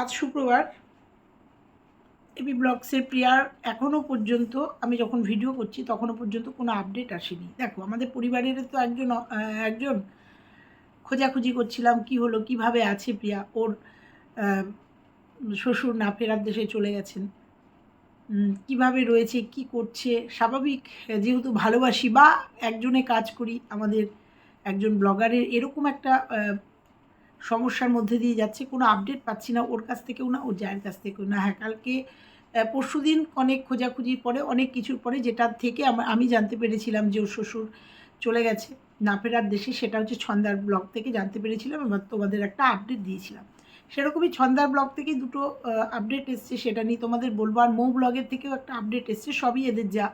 আজ শুক্রবার। এবি ব্লগসের প্রিয়ার এখনও পর্যন্ত, আমি যখন ভিডিও করছি তখনও পর্যন্ত কোনো আপডেট আসেনি। দেখো, আমাদের পরিবারের তো একজন একজন খোঁজাখুঁজি করছিলাম, কি হলো, কীভাবে আছে প্রিয়া? ওর শ্বশুর না ফেরার দেশে চলে গেছেন। কীভাবে রয়েছে, কি করছে? স্বাভাবিক, যেহেতু ভালোবাসি বা একজনে কাজ করি, আমাদের একজন ব্লগারের এরকম একটা সমস্যার মধ্যে দিয়ে যাচ্ছে, কোনো আপডেট পাচ্ছি না ওর কাছ থেকেও না ওর জায়ের কাছ থেকেও না। হ্যাঁ কালকে পরশু দিন অনেক খোঁজাখুঁজির পরে, অনেক কিছুর পরে যেটার থেকে আমি জানতে পেরেছিলাম যে ওর শ্বশুর চলে গেছে না ফেরার দেশে, সেটা হচ্ছে ছন্দার ব্লগ থেকে জানতে পেরেছিলাম এবার তোমাদের একটা আপডেট দিয়েছিলাম। সেরকমই ছন্দার ব্লগ থেকে দুটো আপডেট এসছে, সেটা নিয়ে তোমাদের বলব। আর মৌ ব্লগের থেকেও একটা আপডেট এসছে, সবই এদের যা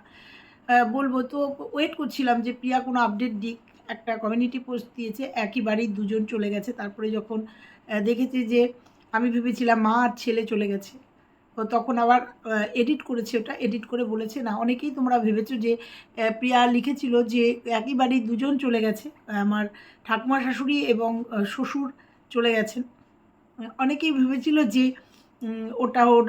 বলব। তো ওয়েট করছিলাম যে প্রিয়া কোনো আপডেট দিক। একটা কমিউনিটি পোস্ট দিয়েছে, একই বাড়ির দুজন চলে গেছে। তারপরে যখন দেখেছি যে আমি ভেবেছিলাম মা আর ছেলে চলে গেছে। তো তখন আবার এডিট করেছে ওটা এডিট করে বলেছে, না, অনেকেই তোমরা ভেবেছো যে প্রিয়া লিখেছিল যে একই বাড়ির দুজন চলে গেছে, আমার ঠাকুমা শাশুড়ি এবং শ্বশুর চলে গেছেন। অনেকেই ভেবেছিল যে ওটা ওর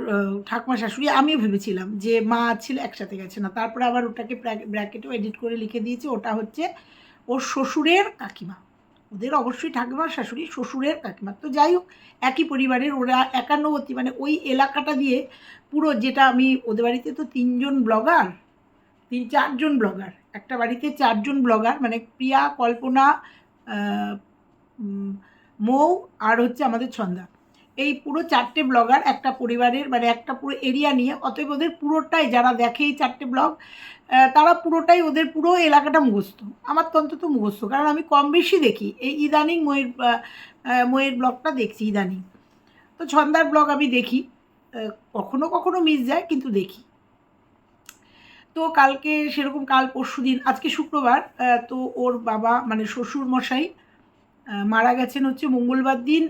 ঠাকুমা শাশুড়ি, আমিও ভেবেছিলাম যে মা ছেলে একসাথে গেছে না। তারপরে আবার ওটাকে ব্র্যাকেটেও এডিট করে লিখে দিয়েছে। ওটা হচ্ছে ওর শ্বশুরের কাকিমা। ওদের অবশ্যই ঠাকুমার শাশুড়ি শ্বশুরের কাকিমা। তো যাই হোক, একই পরিবারের, ওরা একান্নবর্তী। মানে ওই এলাকাটা দিয়ে পুরো যেটা আমি, ওদের বাড়িতে তো তিনজন ব্লগার, তিন, চারজন ব্লগার। একটা বাড়িতে চারজন ব্লগার মানে প্রিয়া, কল্পনা মৌ আর হচ্ছে আমাদের ছন্দা। এই পুরো চারটে ব্লগার একটা পরিবারের মানে একটা পুরো এরিয়া নিয়ে, অতএব ওদের পুরোটাই যারা দেখে এই চারটে ব্লগ তারা পুরোটাই ওদের পুরো এলাকাটা মুখস্থ। আমার তো অন্তত মুখস্থ, কারণ আমি কম বেশি দেখি। এই ইদানিং ময়ের ময়ের ব্লগটা দেখছি ইদানিং। তো ছন্দার ব্লগ আমি দেখি। কখনো কখনো মিস যায়, কিন্তু দেখি। তো কালকে সেরকম, কাল পরশু দিন আজকে শুক্রবার তো ওর বাবা মানে শ্বশুর মশাই মারা গেছেন হচ্ছে মঙ্গলবার দিন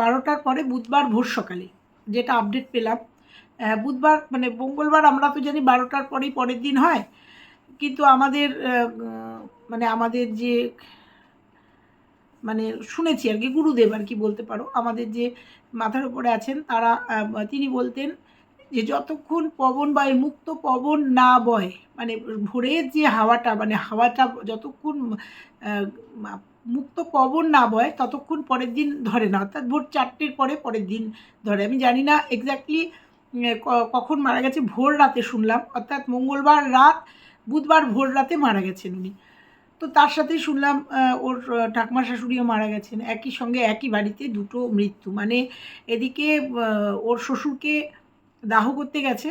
বারোটার পরে বুধবার ভোর সকালে, যেটা আপডেট পেলাম। বুধবার মানে মঙ্গলবার আমরা তো জানি বারোটার পরেই পরের দিন হয়, কিন্তু আমাদের মানে আমাদের যে মানে শুনেছি আর কি, গুরুদেব আর কি বলতে পারো, আমাদের যে মাথার উপরে আছেন, তারা তিনি বলতেন যে যতক্ষণ পবন বা এই মুক্ত পবন না বয় মানে ভোরের যে হাওয়াটা মানে হাওয়াটা যতক্ষণ মুক্ত পবন না বয়, ততক্ষণ পরের দিন ধরে না। অর্থাৎ ভোর চারটের পরে পরের দিন ধরে। আমি জানি না এক্স্যাক্টলি কখন মারা গেছে, ভোর রাতে শুনলাম। অর্থাৎ মঙ্গলবার রাত, বুধবার ভোর রাতে মারা গেছেন উনি। তো তার সাথে শুনলাম ওর ঠাকুমা শাশুড়িও মারা গেছেন। একই সঙ্গে একই বাড়িতে দুটো মৃত্যু। মানে এদিকে ওর শ্বশুরকে দাহ করতে গেছে।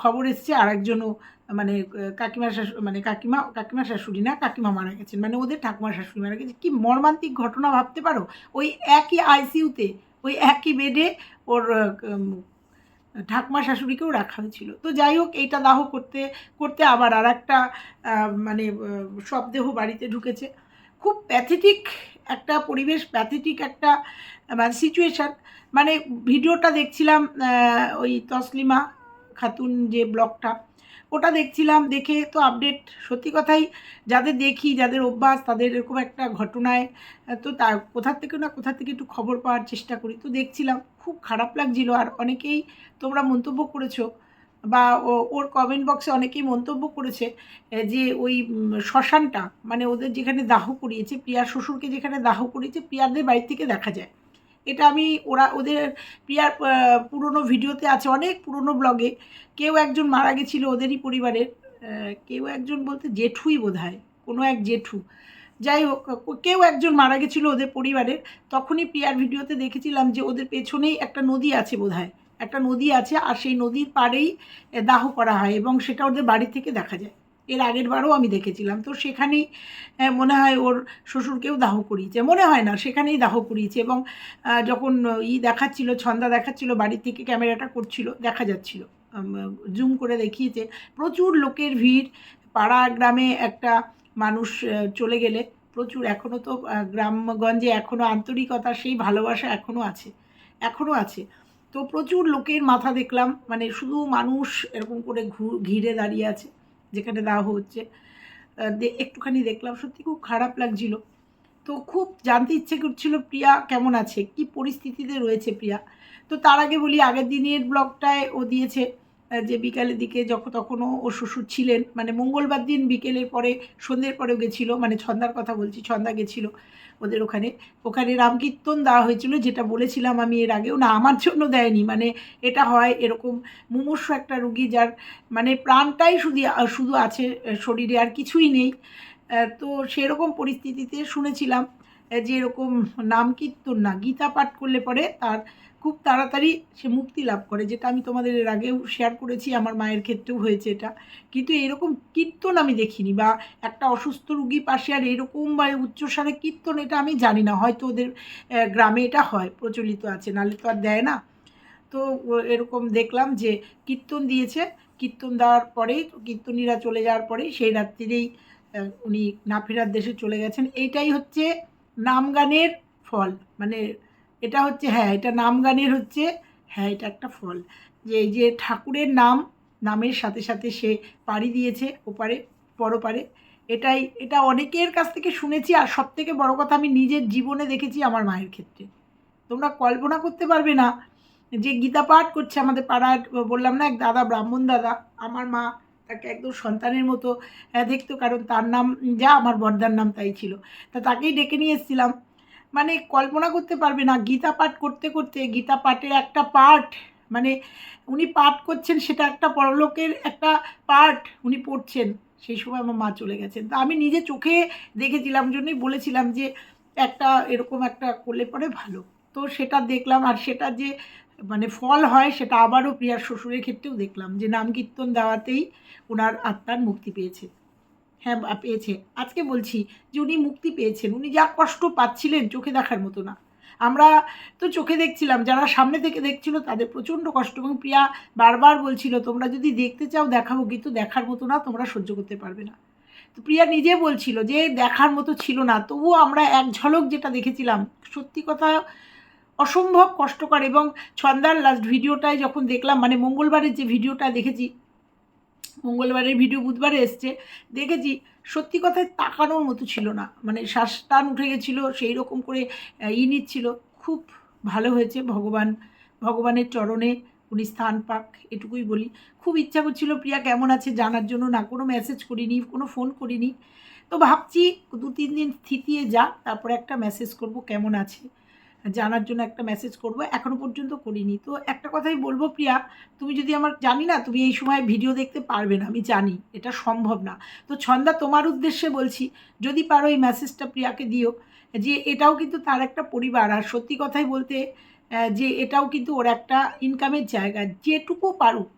খবর এসছে আর একজনও মানে কাকিমা শাশু মানে কাকিমা কাকিমা শাশুড়ি না, কাকিমা মারা গেছেন। মানে ওদের ঠাকুমা শাশুড়ি মারা গেছে। কি মর্মান্তিক ঘটনা ভাবতে পারো? ওই একই আইসিইউতে ওই একই বেডে ওর ঠাকুমা শাশুড়িকেও রাখা হয়েছিল। তো যাই হোক, এইটা দাহ করতে করতে আবার আর একটা মানে শবদেহ বাড়িতে ঢুকেছে। খুব প্যাথেটিক একটা পরিবেশ প্যাথেটিক একটা মানে সিচুয়েশান মানে ভিডিওটা দেখছিলাম ওই তসলিমা খাতুন যে ব্লগটা, ওটা দেখছিলাম, দেখে তো আপডেট সত্যি কথাই, যাদের দেখি, যাদের অভ্যাস, তাদের এরকম একটা ঘটনায় তো তা কোথা থেকে না কোথা থেকে একটু খবর পাওয়ার চেষ্টা করি, তো দেখছিলাম, খুব খারাপ লাগছিল। আর অনেকেই তোমরা মন্তব্য করেছ, বা ওর কমেন্ট বক্সে অনেকেই মন্তব্য করেছে যে ওই শ্মশানটা মানে ওদের যেখানে দাহ করিয়েছে, প্রিয়ার শ্বশুরকে যেখানে দাহ করিয়েছে, প্রিয়াদের বাড়ি থেকে দেখা যায়। এটা আমি, ওরা, ওদের প্রিয়ার পুরনো ভিডিওতে আছে, অনেক পুরনো ব্লগে। কেউ একজন মারা গেছিল ওদেরই পরিবারের কেউ একজন বলতে জেঠুই বোধ হয় কোনো এক জেঠু। যাই হোক, কেউ একজন মারা গেছিল ওদের পরিবারের, তখনই প্রিয়ার ভিডিওতে দেখেছিলাম যে ওদের পেছনেই একটা নদী আছে বোধ একটা নদী আছে, আর সেই নদীর পাড়েই দাহ করা হয় এবং সেটা ওদের বাড়ি থেকে দেখা যায়। এর আগের বারও আমি দেখেছিলাম। তো সেখানেই মনে হয় ওর শ্বশুরকেও দাহ করিয়েছে। মনে হয় না, সেখানেই দাহ করিয়েছে এবং যখন ই দেখাচ্ছিল, ছন্দা দেখাচ্ছিল বাড়ি থেকে ক্যামেরাটা করছিল, দেখা যাচ্ছিল। জুম করে দেখিয়েছে। প্রচুর লোকের ভিড়। পাড়া গ্রামে একটা মানুষ চলে গেলে প্রচুর। এখনও তো গ্রামগঞ্জে এখনও আন্তরিকতা, সেই ভালোবাসা এখনও আছে। এখনও আছে। তো প্রচুর লোকের মাথা দেখলাম। মানে শুধু মানুষ এরকম করে ঘু- ঘিরে দাঁড়িয়ে আছে। যেখানে দেওয়া হচ্ছে। একটুখানি দেখলাম, সত্যি খুব খারাপ লাগছিল। তো খুব জানতে ইচ্ছে করছিল, প্রিয়া কেমন আছে? কি পরিস্থিতিতে রয়েছে প্রিয়া? তো তার আগে বলি, আগের দিনের ব্লগটায় ও দিয়েছে যে বিকালের দিকে যখন তখনও ও শ্বশুর ছিলেন। মানে মঙ্গলবার দিন বিকেলের পরে, সন্ধ্যের পরেও গেছিল। মানে ছন্দার কথা বলছি, ছন্দা গেছিল ওদের ওখানে। ওখানে রামকীর্তন দেওয়া হয়েছিল, যেটা বলেছিলাম আমি এর আগেও। না, আমার জন্য দেয়নি। মানে এটা হয় এরকম মুমূর্ষ একটা রুগী যার মানে প্রাণটাই শুধু শুধু আছে শরীরে, আর কিছুই নেই। তো সেরকম পরিস্থিতিতে শুনেছিলাম যে এরকম নাম কীর্তন না, গীতা পাঠ করলে পরে তার খুব তাড়াতাড়ি সে মুক্তি লাভ করে, যেটা আমি তোমাদের এর আগেও শেয়ার করেছি, আমার মায়ের ক্ষেত্রেও হয়েছে এটা। কিন্তু এরকম কীর্তন আমি দেখিনি বা একটা অসুস্থ রুগী পাশে আর এরকম বা উচ্চস্বরে কীর্তন, এটা আমি জানি না। হয়তো ওদের গ্রামে এটা হয়, প্রচলিত আছে, নাহলে তো আর দেয় না। তো এরকম দেখলাম যে কীর্তন দিয়েছে, কীর্তন দেওয়ার পরেই, কীর্তনীরা চলে যাওয়ার পরেই সেই রাত্রিরেই উনি না ফেরার দেশে চলে গেছেন। এইটাই হচ্ছে নাম গানের ফল মানে এটা হচ্ছে হ্যাঁ এটা নাম গানের হচ্ছে হ্যাঁ এটা একটা ফল। যে এই যে ঠাকুরের নাম নামের সাথে সাথে সে পাড়ি দিয়েছে ওপারে পরপারে। এটাই এটা অনেকের কাছ থেকে শুনেছি আর সব থেকে বড়ো কথা আমি নিজের জীবনে দেখেছি আমার মায়ের ক্ষেত্রে। তোমরা কল্পনা করতে পারবে না যে গীতা পাঠ করছে আমাদের পাড়ার বললাম না এক দাদা ব্রাহ্মণ দাদা আমার মা তাকে একদম সন্তানের মতো আহ, দেখতো। কারণ তার নাম যা আমার বর্দার নাম তাই ছিল। তা তাকেই ডেকে নিয়ে এসেছিলাম। মানে কল্পনা করতে পারবে না। গীতা পাঠ করতে করতে গীতা পাঠের একটা পাঠ মানে উনি পাঠ করছেন সেটা একটা পরলোকের একটা পাঠ উনি পড়ছেন। সেই সময় আমার মা চলে গেছেন। তা আমি নিজে চোখে দেখেছিলাম, জন্যই বলেছিলাম যে একটা এরকম একটা করলে পরে ভালো। তো সেটা দেখলাম আর সেটা যে মানে ফল হয় সেটা আবারও প্রিয়ার শ্বশুরের ক্ষেত্রেও দেখলাম যে নাম কীর্তন দেওয়াতেই ওনার আত্মার মুক্তি পেয়েছে। হ্যাঁ পেয়েছে। আজকে বলছি যে উনি মুক্তি পেয়েছেন। উনি যা কষ্ট পাচ্ছিলেন চোখে দেখার মতো না। আমরা তো চোখে দেখছিলাম, যারা সামনে থেকে দেখছিল তাদের প্রচণ্ড কষ্ট এবং প্রিয়া বারবার বলছিল, তোমরা যদি দেখতে চাও, দেখাবো। কিন্তু দেখার মতো না, তোমরা সহ্য করতে পারবে না। তো প্রিয়া নিজে বলছিল যে, দেখার মতো ছিল না। তবুও আমরা এক ঝলক যেটা দেখেছিলাম, সত্যি কথা অসম্ভব কষ্টকর এবং ছন্দার লাস্ট ভিডিওটায় যখন দেখলাম মানে মঙ্গলবারের যে ভিডিওটা দেখেছি মঙ্গলবারের ভিডিও বুধবারে এসছে, দেখেছি, সত্যি কথায় তাকানোর মতো ছিল না। মানে শ্বাস টান উঠে গেছিল, সেই রকম করে ই নিচ্ছিল। খুব ভালো হয়েছে, ভগবান, ভগবানের চরণে উনি স্থান পাক, এটুকুই বলি। খুব ইচ্ছা করছিল, প্রিয়া, কেমন আছে? জানার জন্য না, কোনো মেসেজ করিনি, কোনো ফোন করিনি। তো ভাবছি দু তিন দিন থিতিয়ে যা, তারপরে একটা মেসেজ করব, কেমন আছে? জানার জন্য একটা মেসেজ করব এখনও পর্যন্ত করিনি। তো একটা কথাই বলব প্রিয়া, তুমি যদি আমার, জানি না তুমি এই সময় ভিডিও দেখতে পারবে না, আমি জানি, এটা সম্ভব না। তো ছন্দা, তোমার উদ্দেশ্যে বলছি, যদি পারো এই মেসেজটা প্রিয়াকে দিও, যে এটাও কিন্তু তার একটা পরিবার, আর সত্যি কথাই বলতে যে এটাও কিন্তু ওর একটা ইনকামের জায়গা, যেটুকু পারুক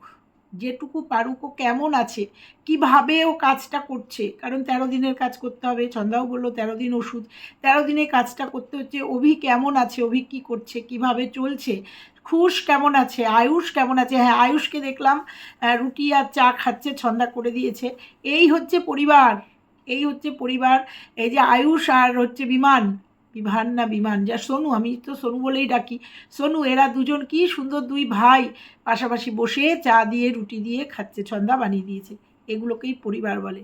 যেটুকু পারুক ও কেমন আছে, কীভাবে ও কাজটা করছে। কারণ তেরো দিনের কাজ করতে হবে ছন্দাও বলল তেরো দিন ওষুধ, তেরো দিনে কাজটা করতে হচ্ছে, অভি কেমন আছে, অভি কী করছে, কীভাবে চলছে, খুশ কেমন আছে, আয়ুষ কেমন আছে হ্যাঁ আয়ুষকে দেখলাম রুটি আর চা খাচ্ছে, ছন্দা করে দিয়েছে। এই হচ্ছে পরিবার, এই হচ্ছে পরিবার, এই যে আয়ুষ আর হচ্ছে বিমান বিমান না বিমান। যা সোনু, আমি তো সোনু বলেই ডাকি। সোনু, এরা দুজন কি সুন্দর দুই ভাই। পাশাপাশি বসে চা দিয়ে, রুটি দিয়ে খাচ্ছে, ছন্দা বানিয়ে দিয়েছে। এগুলোকেই পরিবার বলে।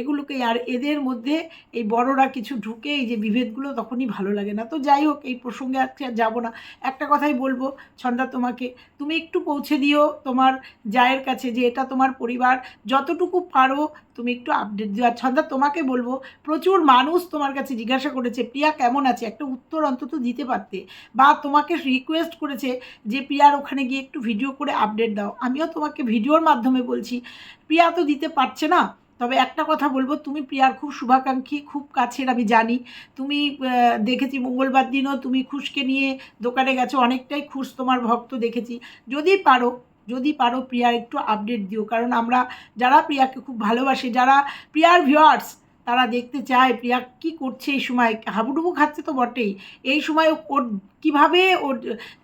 এগুলোকেই আর এদের মধ্যে এই বড়রা কিছু ঢুকে এই যে বিভেদগুলো তখনই ভালো লাগে না। তো যাই হোক, এই প্রসঙ্গে আজকে আর যাব না। একটা কথাই বলব, ছন্দা, তোমাকে, তুমি একটু পৌঁছে দিও তোমার জায়ের কাছে যে এটা তোমার পরিবার। যতটুকু পারো তুমি একটু আপডেট দিও। আর ছন্দা, তোমাকে বলব, প্রচুর মানুষ তোমার কাছে জিজ্ঞাসা করেছে, প্রিয়া, কেমন আছে? একটা উত্তর অন্তত দিতে পারতে। বা তোমাকে রিকোয়েস্ট করেছে যে, প্রিয়ার ওখানে গিয়ে একটু ভিডিও করে আপডেট দাও। আমিও তোমাকে ভিডিওর মাধ্যমে বলছি, প্রিয়া তো দিতে পারছে না। তবে একটা কথা বলব, তুমি প্রিয়ার খুব শুভাকাঙ্ক্ষী, খুব কাছের, আমি জানি। তুমি দেখেছি মঙ্গলবার দিনও তুমি খুশকে নিয়ে দোকানে গেছো, অনেকটাই খুশ তোমার ভক্ত দেখেছি। যদি পারো যদি পারো প্রিয়ার একটু আপডেট দিও, কারণ আমরা যারা প্রিয়াকে খুব ভালোবাসি, যারা প্রিয়ার ভিউয়ার্স তারা দেখতে চায় প্রিয়া কি করছে এই সময়। হাবুডুবু খাচ্ছে তো বটেই। এই সময় ওর, কীভাবে ওর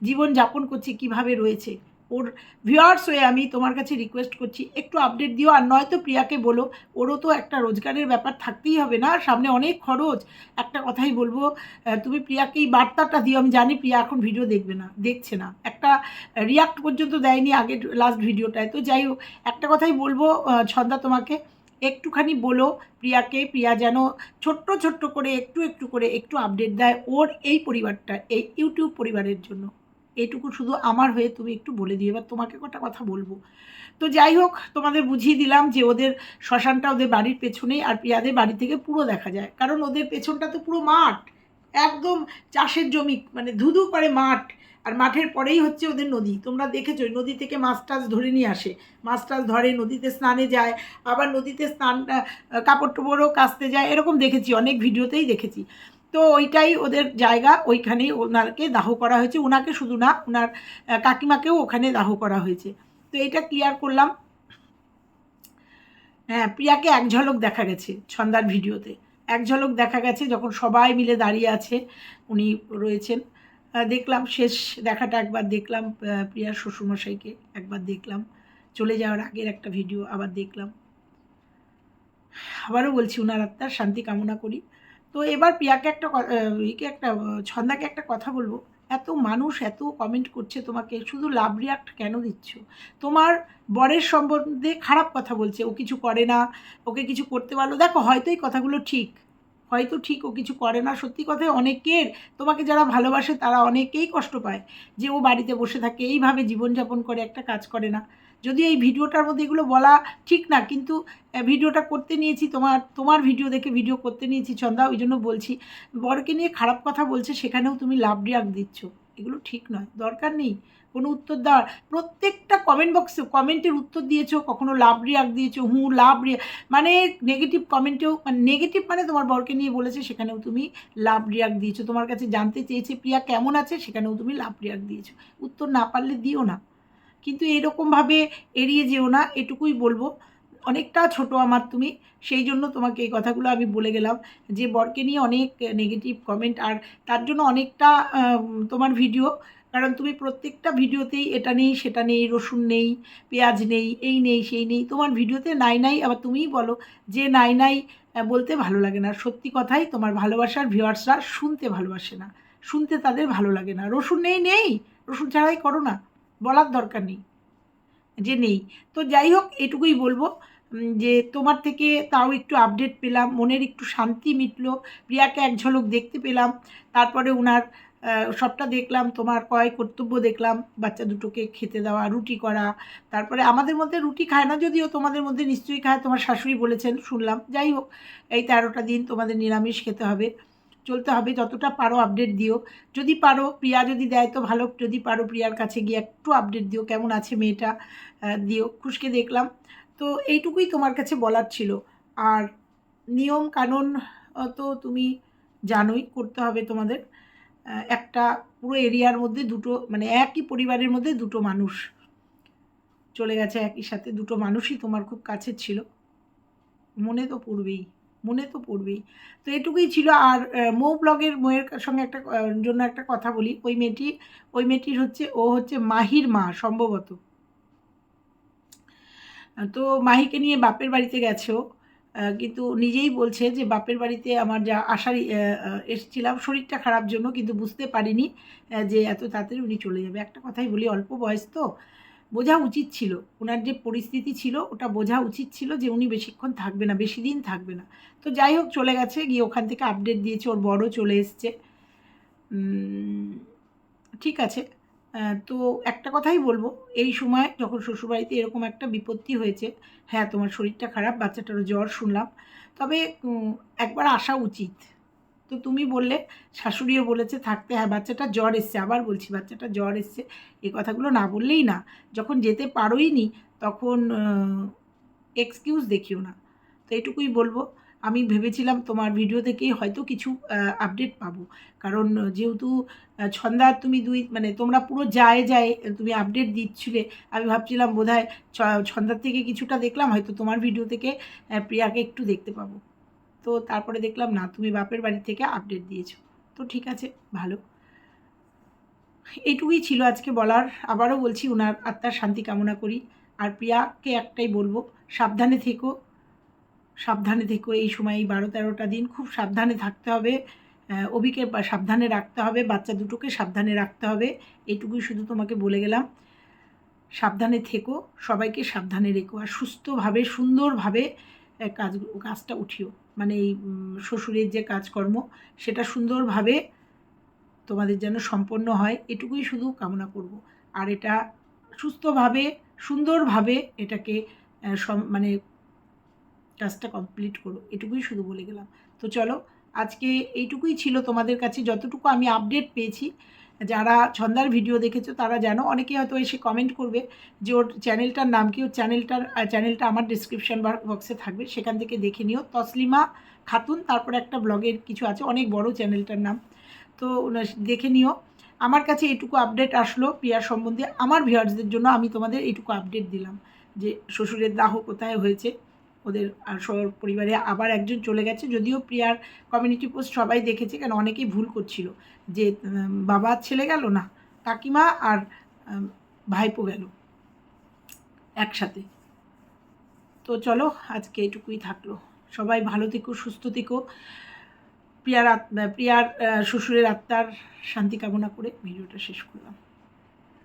জীবন যাপন করছে, কীভাবে রয়েছে? ওর ভিউয়ার্স হয়ে আমি তোমার কাছে রিকোয়েস্ট করছি, একটু আপডেট দিও। আর নয়তো প্রিয়াকে বলো, ওরও তো একটা রোজগারের ব্যাপার থাকতেই হবে না, সামনে অনেক খরচ। একটা কথাই বলব তুমি প্রিয়াকে এই বার্তাটা দিও। আমি জানি প্রিয়া এখন ভিডিও দেখবে না, দেখছে না। একটা রিয়াক্ট পর্যন্ত দেয়নি আগের লাস্ট ভিডিওটায় তো যাই হোক, একটা কথাই বলব ছন্দা তোমাকে, একটুখানি বলো প্রিয়াকে, প্রিয়া যেন ছোট্ট ছোট্ট করে, একটু একটু করে, একটু আপডেট দেয় ওর এই পরিবারটা, এই ইউটিউব পরিবারের জন্য। এইটুকু শুধু আমার হয়ে তুমি একটু বলে দিও, এবার তোমাকে কটা কথা বলব। তো যাই হোক, তোমাদের বুঝিয়ে দিলাম যে ওদের শ্মশানটা ওদের বাড়ির পেছনেই আর প্রিয়াদের বাড়ি থেকে পুরো দেখা যায়। কারণ ওদের পেছনটা তো পুরো মাঠ, একদম চাষের জমি মানে ধুধু করে মাঠ। আর মাঠের পরেই হচ্ছে ওদের নদী। তোমরা দেখেছ নদী থেকে মাছ টাছ ধরে নিয়ে আসে। মাছ টাছ ধরে, নদীতে স্নানে যায়, আবার নদীতে স্নান কাপড় টাপড়ও কাচতে যায়, এরকম দেখেছি, অনেক ভিডিওতেই দেখেছি। তো ওইটাই ওদের জায়গা ওইখানেই ওনাকে দাহ করা হয়েছে। ওনাকে শুধু না ওনার কাকিমাকেও ওখানে দাহ করা হয়েছে। তো এটা ক্লিয়ার করলাম। হ্যাঁ প্রিয়াকে এক ঝলক দেখা গেছে ছন্দার ভিডিওতে। এক ঝলক দেখা গেছে যখন সবাই মিলে দাঁড়িয়ে আছে, উনি রয়েছেন। দেখলাম শেষ দেখাটা একবার দেখলাম প্রিয়ার শ্বশুরমশাইকে একবার দেখলাম। চলে যাওয়ার আগের একটা ভিডিও আবার দেখলাম। আবারও বলছি ওনার আত্মার শান্তি কামনা করি। তো এবার প্রিয়াকে একটা ইকে একটা ছন্দাকে একটা কথা বলব। এত মানুষ এত কমেন্ট করছে তোমাকে, শুধু লাভ রিয়াক্ট কেন দিচ্ছ? তোমার বরের সম্বন্ধে খারাপ কথা বলছে, ও কিছু করে না, ওকে কিছু করতে পারল। দেখো, হয়তো এই কথাগুলো ঠিক, হয়তো ঠিক ও কিছু করে না। সত্যি কথায় অনেকের, তোমাকে যারা ভালোবাসে তারা অনেকেই কষ্ট পায় যে ও বাড়িতে বসে থাকে, এইভাবে জীবনযাপন করে একটা কাজ করে না। যদি এই ভিডিওটার মধ্যে এগুলো বলা ঠিক না, কিন্তু ভিডিওটা করতে নিয়েছি তোমার তোমার ভিডিও দেখে ভিডিও করতে নিয়েছি চন্দা ওই জন্য বলছি। বরকে নিয়ে খারাপ কথা বলছে, সেখানেও তুমি লাভ রিয়াক্ট দিচ্ছ। এগুলো ঠিক নয়, দরকার নেই, কোনো উত্তর দেওয়ার। প্রত্যেকটা কমেন্ট বক্সে কমেন্টের উত্তর দিয়েছ, কখনো লাভ রিয়াক্ট দিয়েছ, হুঁ, লাভ রিয়া মানে নেগেটিভ কমেন্টেও মানে নেগেটিভ মানে তোমার বরকে নিয়ে বলেছে, সেখানেও তুমি লাভ রিয়াক্ট দিয়েছ। তোমার কাছে জানতে চেয়েছে, প্রিয়া কেমন আছে, সেখানেও তুমি লাভ রিয়াক্ট দিয়েছ। উত্তর না পারলে দিও না। কিন্তু এরকমভাবে এড়িয়ে যেও না, এটুকুই বলব। অনেকটা ছোট আমার তুমি, সেই জন্য তোমাকে এই কথাগুলো আমি বলে গেলাম যে বরকে নিয়ে অনেক নেগেটিভ কমেন্ট আর তার জন্য অনেকটা তোমার ভিডিও কারণ তুমি প্রত্যেকটা ভিডিওতেই এটা নেই, সেটা নেই, রসুন নেই, পেঁয়াজ নেই, এই নেই, সেই নেই, তোমার ভিডিওতে নাই নাই, আবার তুমিই বলো যে নাই নাই বলতে ভালো লাগে না। সত্যি কথাই তোমার ভালোবাসার ভিউয়ার্সরা শুনতে ভালোবাসে না, শুনতে তাদের ভালো লাগে না। রসুন নেই নেই, রসুন ছাড়াই করো না। বলার দরকার নেই, যে নেই। তো যাই হোক, এটুকুই বলব যে তোমার থেকে তাও একটু আপডেট পেলাম, মনের একটু শান্তি মিটলো, প্রিয়াকে এক ঝলক দেখতে পেলাম, তারপরে ওনার সবটা দেখলাম, তোমার কয় কর্তব্য দেখলাম, বাচ্চা দুটোকে খেতে দেওয়া, রুটি করা, তারপরে আমাদের মধ্যে রুটি খায় না যদিও, তোমাদের মধ্যে নিশ্চয়ই খায়, তোমার শাশুড়ি বলেছেন, শুনলাম। যাই হোক, এই তেরোটা দিন তোমাদের নিরামিষ খেতে হবে। চলতে হবে, যতটা পারো আপডেট দিও। যদি পারো, প্রিয়া যদি দেয় তো ভালো, যদি পারো প্রিয়ার কাছে গিয়ে একটু আপডেট দিও, কেমন আছে মেয়েটা দিও। খুশকে দেখলাম। তো এইটুকুই তোমার কাছে বলার ছিল। আর নিয়ম কানুন তো তুমি জানোই, করতে হবে তোমাদের। একটা পুরো এরিয়ার মধ্যে দুটো মানে একই পরিবারের মধ্যে দুটো মানুষ। চলে গেছে একই সাথে, দুটো মানুষই তোমার খুব কাছের ছিল। মনে তো পড়বেই। মনে তো পড়বেই। তো এটুকুই ছিল। আর মৌ ব্লগের ময়ের সঙ্গে একটা জন্য একটা কথা বলি। ওই মেয়েটি, ওই মেয়েটির হচ্ছে, ও হচ্ছে মাহির মা সম্ভবত। তো মাহিকে নিয়ে বাপের বাড়িতে গেছে কিন্তু নিজেই বলছে যে বাপের বাড়িতে আমার যা আসার এসেছিলাম, শরীরটা খারাপ জন্য, কিন্তু বুঝতে পারিনি যে এত তাড়াতাড়ি উনি চলে যাবে। একটা কথাই বলি, অল্প বয়স তো। বোঝা উচিত ছিল। ওনার যে পরিস্থিতি ছিল, ওটা বোঝা উচিত ছিল যে উনি বেশিক্ষণ থাকবে না, বেশি দিন থাকবে না। তো যাই হোক, চলে গেছে, গিয়ে ওখান থেকে আপডেট দিয়েছে, ওর বড় চলে এসছে। ঠিক আছে। তো একটা কথাই বলব, এই সময় যখন শ্বশুরবাড়িতে এরকম একটা বিপত্তি হয়েছে হ্যাঁ তোমার শরীরটা খারাপ, বাচ্চাটারও জ্বর শুনলাম। তবে একবার আসা উচিত। তো তুমি বললে, শাশুড়িও বলেছে থাকতে হ্যাঁ বাচ্চাটা জ্বর এসছে, আবার বলছি বাচ্চাটা জ্বর এসছে, এ কথাগুলো না বললেই না। যখন যেতে পারোই নি তখন এক্সকিউজ দেখিও না। তো এটুকুই বলব, আমি ভেবেছিলাম তোমার ভিডিও থেকেই হয়তো কিছু আপডেট পাবো। কারণ যেহেতু ছন্দা তুমি দুই মানে তোমরা পুরো যায় যায় তুমি আপডেট দিচ্ছিলে, আমি ভাবছিলাম বোধহয় ছন্দার থেকে কিছুটা দেখলাম, হয়তো তোমার ভিডিও থেকে প্রিয়াকে একটু দেখতে পাবো। তো তারপরে দেখলাম, না, তুমি বাপের বাড়ি থেকে আপডেট দিয়েছ। তো ঠিক আছে, ভালো। এইটুকুই ছিল আজকে বলার। আবারও বলছি ওনার আত্মার শান্তি কামনা করি। আর প্রিয়াকে একটাই বলব, সাবধানে থেকো। সাবধানে থেকো, এই সময় এই বারো তেরোটা দিন খুব সাবধানে থাকতে হবে। অভিকে সাবধানে রাখতে হবে, বাচ্চা দুটোকে সাবধানে রাখতে হবে। এটুকুই শুধু তোমাকে বলে গেলাম। সাবধানে থেকো, সবাইকে সাবধানে রেখো। আর সুস্থভাবে, সুন্দরভাবে কাজ, কাজটা উঠিও। মানে এই শ্বশুরের যে কাজকর্ম, সেটা সুন্দরভাবে তোমাদের যেন সম্পন্ন হয়, এটুকুই শুধু কামনা করব। আর এটা সুস্থভাবে, সুন্দরভাবে এটাকে মানে কাজটা কমপ্লিট করো, এটুকুই শুধু বলে গেলাম। তো চলো, আজকে এইটুকুই ছিল তোমাদের কাছে, যতটুকু আমি আপডেট পেয়েছি। যারা ছন্দার ভিডিও দেখেছ, তারা জানো অনেকে হয়তো এসে কমেন্ট করবে যে ওর চ্যানেলটার নাম কি, ওর চ্যানেলটার চ্যানেলটা আমার ডিসক্রিপশন বক্সে থাকবে, সেখান থেকে দেখে নিও। তসলিমা খাতুন, তারপরে একটা ব্লগের কিছু আছে, অনেক বড় চ্যানেলটার নাম। তো দেখে নিও। আমার কাছে এটুকু আপডেট আসলো প্রিয়ার সম্বন্ধে। আমার ভিউয়ার্সদের জন্য আমি তোমাদের এইটুকু আপডেট দিলাম যে শ্বশুরের দাহ কোথায় হয়েছে। ওদের পরিবারে আবার একজন চলে গেছে। যদিও প্রিয়ার কমিউনিটি পোস্ট সবাই দেখেছে, কেন অনেকেই ভুল করছিল। যে বাবা ছেলে গেল না, কাকিমা আর ভাইপো গেল একসাথে। তো চলো, আজকে এইটুকুই থাকল। সবাই ভালো থেকো, সুস্থ থেকো। প্রিয়ার প্রিয়ার শ্বশুরের আত্মার শান্তি কামনা করে ভিডিওটা শেষ করলাম।